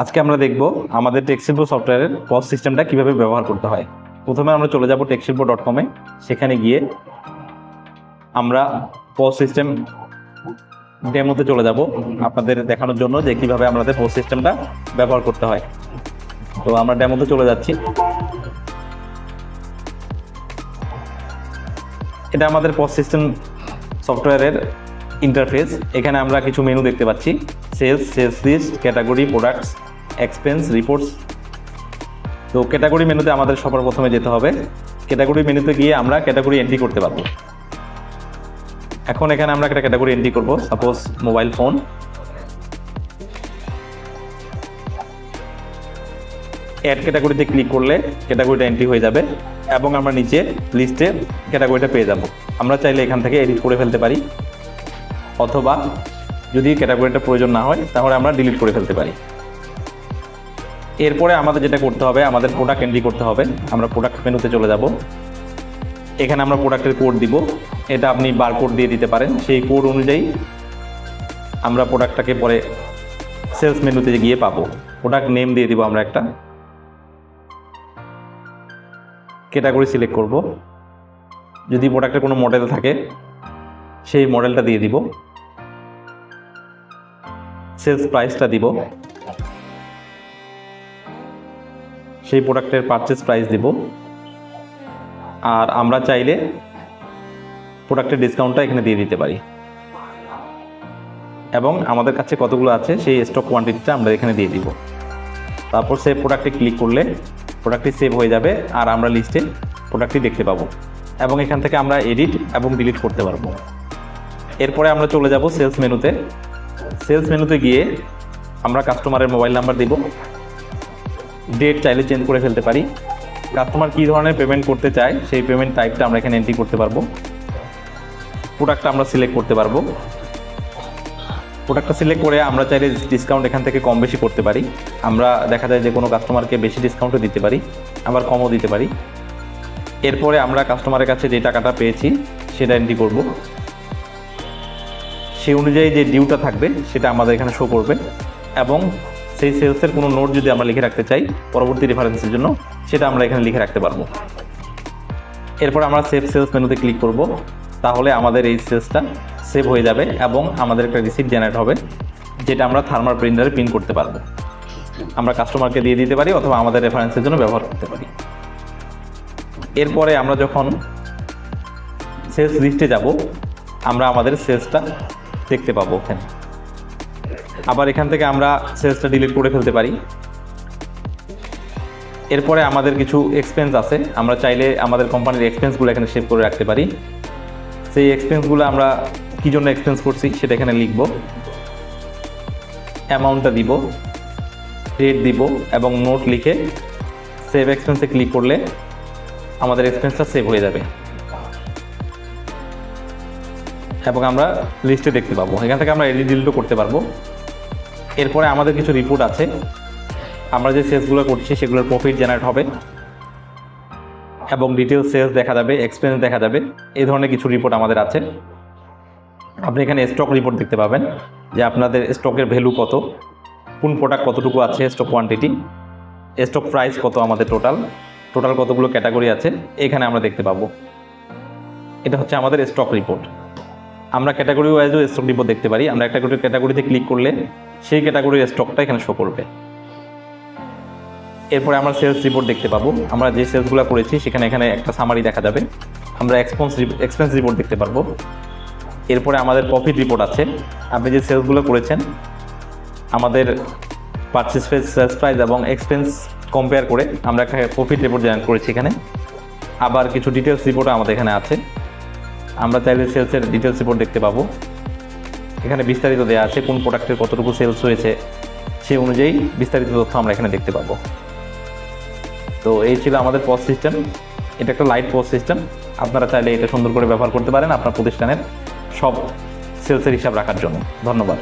আজকে আমরা দেখব আমাদের টেক্সিল্প সফটওয়্যারের পজ সিস্টেমটা কীভাবে ব্যবহার করতে হয়। প্রথমে আমরা চলে যাব টেক্সিল্প ডট কমে সেখানে গিয়ে আমরা পজ সিস্টেম ডেমোতে চলে যাব, আপনাদের দেখানোর জন্য যে কীভাবে আমাদের পজ সিস্টেমটা ব্যবহার করতে হয়। তো আমরা ডেমোতে চলে যাচ্ছি। এটা আমাদের পজ সিস্টেম সফটওয়্যারের ইন্টারফেস এখানে আমরা কিছু মেনু দেখতে পাচ্ছি। Sales sales list category products expense reports তো ক্যাটাগরি মেনুতে আমাদের সবার প্রথমে যেতে হবে। ক্যাটাগরি মেনুতে গিয়ে আমরা ক্যাটাগরি এন্ট্রি করতে পারব। এখন এখানে আমরা একটা ক্যাটাগরি এন্ট্রি করব সাপোজ মোবাইল ফোন অ্যাড ক্যাটাগরিতে ক্লিক করলে ক্যাটাগরিটা এন্ট্রি হয়ে যাবে এবং আমরা নিচে লিস্টে ক্যাটাগরিটা পেয়ে যাব। আমরা চাইলে এখান থেকে এডিট করে ফেলতে পারি। অথবা যদি ক্যাটাগরিটা প্রয়োজন না হয়, তাহলে আমরা ডিলিট করে ফেলতে পারি। এরপরে আমাদের যেটা করতে হবে, আমাদের প্রোডাক্ট এন্ট্রি করতে হবে। আমরা প্রোডাক্ট মেনুতে চলে যাব। এখানে আমরা প্রোডাক্টের কোড দিব। এটা আপনি বার কোড দিয়ে দিতে পারেন। সেই কোড অনুযায়ী আমরা প্রোডাক্টটাকে পরে সেলস মেনুতে গিয়ে পাবো। প্রোডাক্ট নেম দিয়ে দিব আমরা একটা। ক্যাটাগরি সিলেক্ট করব। যদি প্রোডাক্টের কোনো মডেল থাকে সেই মডেলটা দিয়ে দিব। সেলস প্রাইসটা দিব। সেই প্রোডাক্টের পারচেস প্রাইস দিব। আর আমরা চাইলে প্রোডাক্টের ডিসকাউন্টটা এখানে দিয়ে দিতে পারি। এবং আমাদের কাছে কতগুলো আছে, সেই স্টক কোয়ান্টিটিটা আমরা এখানে দিয়ে দিব। তারপর সেই প্রোডাক্টে ক্লিক করলে প্রোডাক্টটি সেভ হয়ে যাবে আর আমরা লিস্টে প্রোডাক্টটি দেখতে পাবো। এবং এখান থেকে আমরা এডিট এবং ডিলিট করতে পারব। এরপরে আমরা চলে যাব সেলস মেনুতে। সেলস মেনুতে গিয়ে আমরা কাস্টমারের মোবাইল নাম্বার দিব। ডেট চাইলে চেঞ্জ করে ফেলতে পারি। কাস্টমার কী ধরনের পেমেন্ট করতে চায়, সেই পেমেন্ট টাইপটা আমরা এখানে এন্ট্রি করতে পারব। প্রোডাক্টটা আমরা সিলেক্ট করতে পারব। প্রোডাক্টটা সিলেক্ট করে আমরা চাইলে ডিসকাউন্ট এখান থেকে কম বেশি করতে পারি। আমরা দেখা যায় যে কোনো কাস্টমারকে বেশি ডিসকাউন্টও দিতে পারি, আবার কমও দিতে পারি। এরপরে আমরা কাস্টমারের কাছে যে টাকাটা পেয়েছি, সেটা এন্ট্রি করব। সেই অনুযায়ী যে ডিউটা থাকবে, সেটা আমাদের এখানে শো করবে। এবং সেই সেলসের কোনো নোট যদি আমরা লিখে রাখতে চাই, পরবর্তী রেফারেন্সের জন্য, সেটা আমরা এখানে লিখে রাখতে পারব। এরপর আমরা সেভ সেলস মেনুতে ক্লিক করব। তাহলে আমাদের এই সেলসটা সেভ হয়ে যাবে এবং আমাদের একটা রিসিপ্ট জেনারেট হবে, যেটা আমরা থার্মাল প্রিন্টারে প্রিন্ট করতে পারব। আমরা কাস্টমারকে দিয়ে দিতে পারি অথবা আমাদের রেফারেন্সের জন্য ব্যবহার করতে পারি। এরপরে আমরা যখন সেলস লিস্টে যাব, আমরা আমাদের সেলসটা দেখতে পাবো ওখানে আবার এখান থেকে আমরা সেলসটা ডিলিট করে ফেলতে পারি। এরপরে আমাদের কিছু এক্সপেন্স আছে। আমরা চাইলে আমাদের কোম্পানির এক্সপেন্সগুলো এখানে সেভ করে রাখতে পারি। সেই এক্সপেন্সগুলো আমরা কী জন্য এক্সপেন্স করছি সেটা এখানে লিখব। অ্যামাউন্টটা দিব ডেট দিব এবং নোট লিখে সেভ এক্সপেন্সে ক্লিক করলে আমাদের এক্সপেন্সটা সেভ হয়ে যাবে। এবং আমরা লিস্টে দেখতে পাবো। এখান থেকে আমরা এডিট ডিলিটও করতে পারব। এরপরে আমাদের কিছু রিপোর্ট আছে। আমরা যে সেলসগুলো করছি, সেগুলোর প্রফিট জেনারেট হবে। এবং ডিটেলস সেলস দেখা যাবে এক্সপেন্স দেখা যাবে। এই ধরনের কিছু রিপোর্ট আমাদের আছে। আপনি এখানে স্টক রিপোর্ট দেখতে পাবেন যে আপনাদের স্টকের ভ্যালু কত, কোন প্রোডাক্ট কতটুকু আছে স্টক কোয়ান্টিটি স্টক প্রাইস কত আমাদের টোটাল টোটাল কতগুলো ক্যাটাগরি আছে, এখানে আমরা দেখতে পাবো। এটা হচ্ছে আমাদের স্টক রিপোর্ট আমরা ক্যাটাগরি ওয়াইজও স্টক রিপোর্ট দেখতে পারি, আমরা একটা ক্যাটাগরিতে ক্লিক করলে সেই ক্যাটাগরির স্টকটা এখানে শো করবে। এরপরে আমরা সেলস রিপোর্ট দেখতে পাবো। আমরা যে সেলসগুলো করেছি, সেখানে এখানে একটা সামারি দেখা যাবে। আমরা এক্সপেন্স এক্সপেন্স রিপোর্ট দেখতে পারব। এরপরে আমাদের প্রফিট রিপোর্ট আছে। আপনি যে সেলসগুলো করেছেন, আমাদের পারচেস প্রাইস সেলস প্রাইস এবং এক্সপেন্স কম্পেয়ার করে আমরা একটা প্রফিট রিপোর্ট জেনারেট করেছি এখানে। আবার কিছু ডিটেলস রিপোর্ট আমাদের এখানে আছে। আমরা চাইলে সেলসের ডিটেলস রিপোর্ট দেখতে পাবো। এখানে বিস্তারিত দেওয়া আছে কোন প্রোডাক্টের কতটুকু সেলস হয়েছে, সেই অনুযায়ী বিস্তারিত তথ্য আমরা এখানে দেখতে পাবো। তো এই ছিল আমাদের পজ সিস্টেম এটা একটা লাইট পজ সিস্টেম আপনারা চাইলে এটা সুন্দর করে ব্যবহার করতে পারেন আপনার প্রতিষ্ঠানের সব সেলসের হিসাব রাখার জন্য। ধন্যবাদ।